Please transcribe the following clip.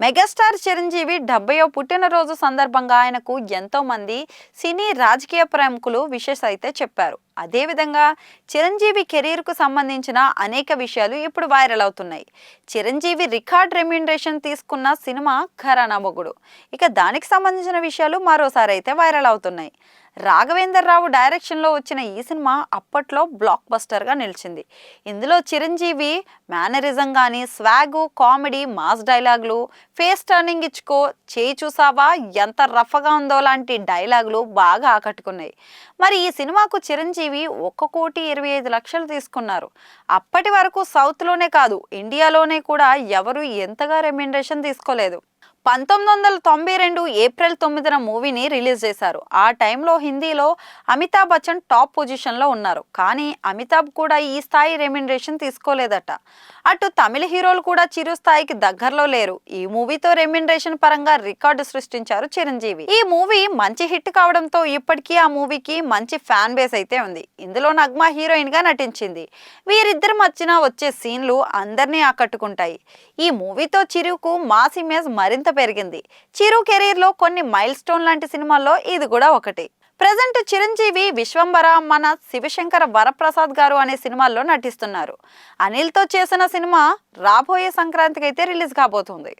Megastar Chiranjeevi డెబ్బయో పుట్టినరోజు సందర్భంగా ఆయనకు ఎంతో మంది సినీ రాజకీయ ప్రముఖులు విషెస్ అయితే చెప్పారు. అదేవిధంగా చిరంజీవి కెరీర్కు సంబంధించిన అనేక విషయాలు ఇప్పుడు వైరల్ అవుతున్నాయి. చిరంజీవి రికార్డ్ రెమ్యూనరేషన్ తీసుకున్న సినిమా ఖరానా మొగుడు ఇక దానికి సంబంధించిన విషయాలు మరోసారి అయితే వైరల్ అవుతున్నాయి. రాఘవేందర్ రావు డైరెక్షన్లో వచ్చిన ఈ సినిమా అప్పట్లో బ్లాక్ బస్టర్గా నిలిచింది. ఇందులో చిరంజీవి మేనరిజం కానీ స్వాగు కామెడీ మాస్ డైలాగులు ఫేస్ టర్నింగ్ ఇచ్చుకో చేయి చూసావా ఎంత రఫ్గా ఉందో లాంటి డైలాగులు బాగా ఆకట్టుకున్నాయి. మరి ఈ సినిమాకు చిరంజీవి ఒక్క కోటి ఇరవై ఐదు లక్షలు తీసుకున్నారు. అప్పటి వరకు సౌత్లోనే కాదు ఇండియాలోనే కూడా ఎవరు ఎంతగా రెమ్యూనరేషన్ తీసుకోలేదు. పంతొమ్మిది వందల తొంభై రెండు ఏప్రిల్ తొమ్మిదిన మూవీని రిలీజ్ చేశారు. ఆ టైంలో హిందీలో అమితాబ్ బచ్చన్ టాప్ పొజిషన్లో ఉన్నారు. కానీ అమితాబ్ కూడా ఈ స్థాయి రెమ్యునరేషన్ తీసుకోలేదట. అటు తమిళ హీరోలు కూడా చిరు స్థాయికి దగ్గరలో లేరు. ఈ మూవీతో రెమ్యునరేషన్ పరంగా రికార్డు సృష్టించారు చిరంజీవి. ఈ మూవీ మంచి హిట్ కావడంతో ఇప్పటికీ ఆ మూవీకి మంచి ఫ్యాన్ బేస్ అయితే ఉంది. ఇందులో నగ్మా హీరోయిన్గా నటించింది. వీరిద్దరి మధ్యన వచ్చే సీన్లు అందరినీ ఆకట్టుకుంటాయి. ఈ మూవీతో చిరుకు మాస్ ఇమేజ్ మరింత పెరిగింది. చిరు కెరీర్లో కొన్ని మైల్ స్టోన్ లాంటి సినిమాల్లో ఇది కూడా ఒకటి. ప్రజెంట్ చిరంజీవి విశ్వంబర మన శివశంకర వరప్రసాద్ గారు అనే సినిమాల్లో నటిస్తున్నారు. అనిల్తో చేసిన సినిమా రాబోయే సంక్రాంతికి అయితే రిలీజ్ కాబోతుంది.